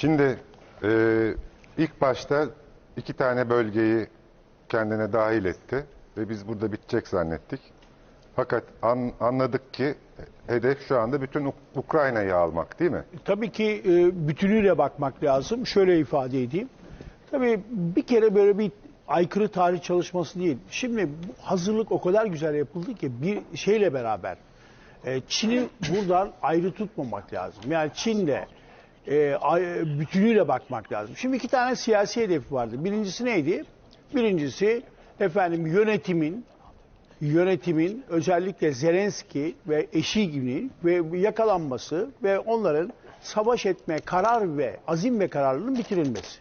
Şimdi e, ilk başta iki tane bölgeyi kendine dahil etti ve biz burada bitecek zannettik. Fakat an- anladık ki hedef şu anda bütün Uk- Ukrayna'yı almak değil mi? Tabii ki e, bütünüyle bakmak lazım. Şöyle ifade edeyim. Tabii bir kere böyle bir aykırı tarih çalışması değil. Şimdi hazırlık o kadar güzel yapıldı ki bir şeyle beraber e, Çin'i buradan ayrı tutmamak lazım. Yani Çin'de e, bütünüyle bakmak lazım. Şimdi iki tane siyasi hedefi vardı. Birincisi neydi? Birincisi efendim yönetimin yönetimin özellikle Zelenski ve eşi gibi ve yakalanması ve onların savaş etme karar ve azim ve kararlılığının bitirilmesi.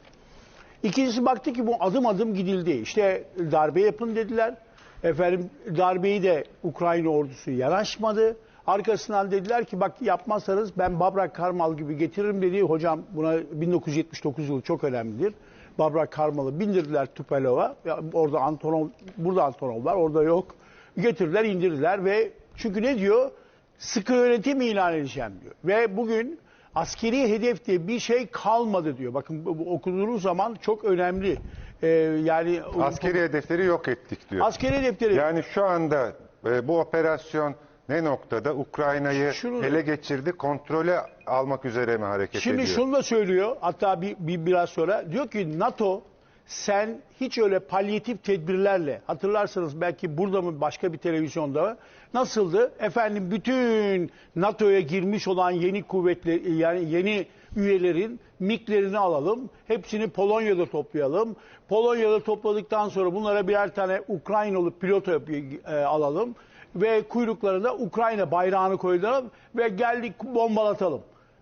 İkincisi baktı ki bu adım adım gidildi. İşte darbe yapın dediler. Efendim darbeyi de Ukrayna ordusu yanaşmadı. Arkasından dediler ki bak yapmazsanız ben Babrak Karmal gibi getiririm dedi. Hocam buna 1979 yılı çok önemlidir. Babrak Karmal'ı bindirdiler Tupelova. Orada Antonov, burada Antonov var, orada yok. Getirdiler, indirdiler ve çünkü ne diyor? Sıkı yönetim ilan edeceğim diyor. Ve bugün askeri hedef diye bir şey kalmadı diyor. Bakın okuduğunuz zaman çok önemli. Ee, yani Askeri hedefleri yok ettik diyor. askeri hedefleri Yani şu anda e, bu operasyon ne noktada Ukrayna'yı Şunu- ele geçirdi, kontrole almak üzere mi hareket Şimdi ediyor? şunu da söylüyor. Hatta bir, bir biraz sonra diyor ki NATO sen hiç öyle palyatif tedbirlerle hatırlarsanız belki burada mı başka bir televizyonda mı nasıldı? Efendim bütün NATO'ya girmiş olan yeni kuvvetler yani yeni üyelerin MİG'lerini alalım. Hepsini Polonya'da toplayalım. Polonya'da topladıktan sonra bunlara birer tane Ukraynalı pilot yap- e, alalım ve kuyruklarına Ukrayna bayrağını koyduralım ve geldik bombalatalım.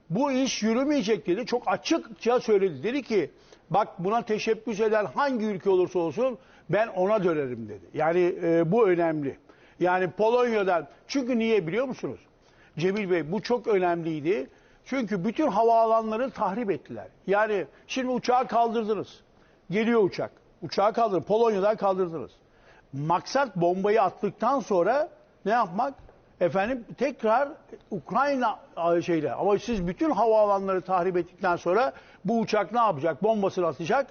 Bu iş yürümeyecek dedi. Çok açıkça söyledi. Dedi ki bak buna teşebbüs eden hangi ülke olursa olsun ben ona dönerim dedi. Yani e, bu önemli. Yani Polonya'dan çünkü niye biliyor musunuz? Cemil Bey bu çok önemliydi. Çünkü bütün havaalanları tahrip ettiler. Yani şimdi uçağı kaldırdınız. Geliyor uçak. Uçağı kaldırın. Polonya'dan kaldırdınız. Maksat bombayı attıktan sonra ne yapmak? Efendim tekrar Ukrayna şeyle ama siz bütün havaalanları tahrip ettikten sonra bu uçak ne yapacak? Bombasını atacak.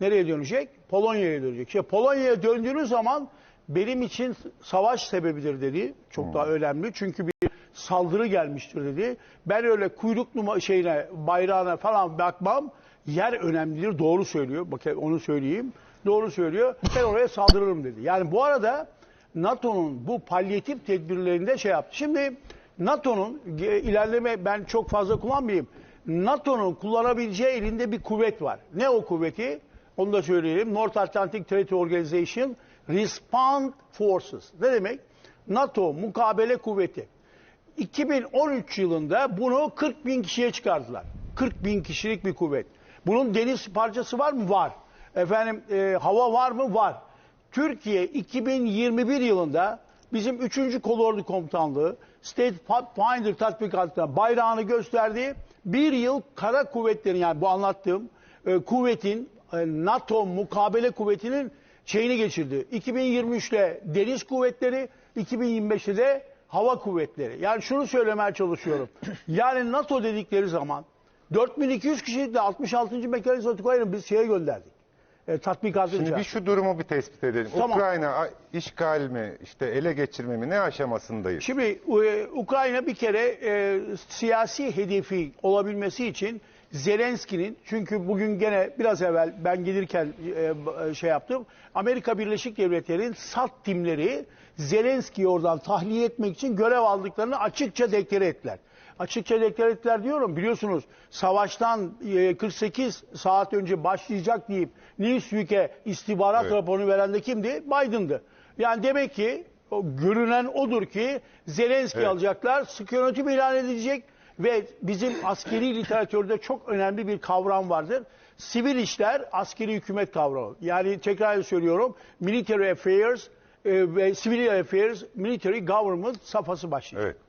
Nereye dönecek? Polonya'ya dönecek. İşte Polonya'ya döndüğünüz zaman benim için savaş sebebidir dedi. Çok daha önemli. Çünkü bir saldırı gelmiştir dedi. Ben öyle kuyruk numa şeyine, bayrağına falan bakmam. Yer önemlidir. Doğru söylüyor. Bakın onu söyleyeyim. Doğru söylüyor. Ben oraya saldırırım dedi. Yani bu arada NATO'nun bu palyatif tedbirlerinde şey yaptı. Şimdi NATO'nun e, ilerleme ben çok fazla kullanmayayım. NATO'nun kullanabileceği elinde bir kuvvet var. Ne o kuvveti? Onu da söyleyelim. North Atlantic Treaty Organization Respond Forces. Ne demek? NATO mukabele kuvveti. 2013 yılında bunu 40 bin kişiye çıkardılar. 40 bin kişilik bir kuvvet. Bunun deniz parçası var mı? Var. Efendim e, hava var mı? Var. Türkiye 2021 yılında bizim 3. Kolordu Komutanlığı State Finder tatbikatına bayrağını gösterdi. Bir yıl kara kuvvetlerin yani bu anlattığım e, kuvvetin e, NATO mukabele kuvvetinin şeyini geçirdi. 2023'te deniz kuvvetleri, 2025'te de hava kuvvetleri. Yani şunu söylemeye çalışıyorum. Yani NATO dedikleri zaman 4200 kişilikle 66. Mekanizma Tugay'ın biz şeye gönderdik. E, tatbikatı Şimdi bir şu durumu bir tespit edelim. Tamam. Ukrayna işgal mi, işte ele geçirme mi ne aşamasındayız? Şimdi e, Ukrayna bir kere e, siyasi hedefi olabilmesi için Zelenski'nin çünkü bugün gene biraz evvel ben gelirken e, şey yaptım. Amerika Birleşik Devletleri'nin SAT timleri Zelenski'yi oradan tahliye etmek için görev aldıklarını açıkça deklare ettiler. Açıkça deklare ettiler diyorum. Biliyorsunuz savaştan e, 48 saat önce başlayacak deyip Newsweek'e istihbarat Evet. raporunu veren de kimdi? Biden'dı. Yani demek ki o görünen odur ki Zelenski Evet. alacaklar, sıkı yönetim ilan edilecek ve bizim askeri literatürde çok önemli bir kavram vardır. Sivil işler, askeri hükümet kavramı. Yani tekrar söylüyorum, military affairs e, ve civil affairs, military government safhası başlayacak. Evet.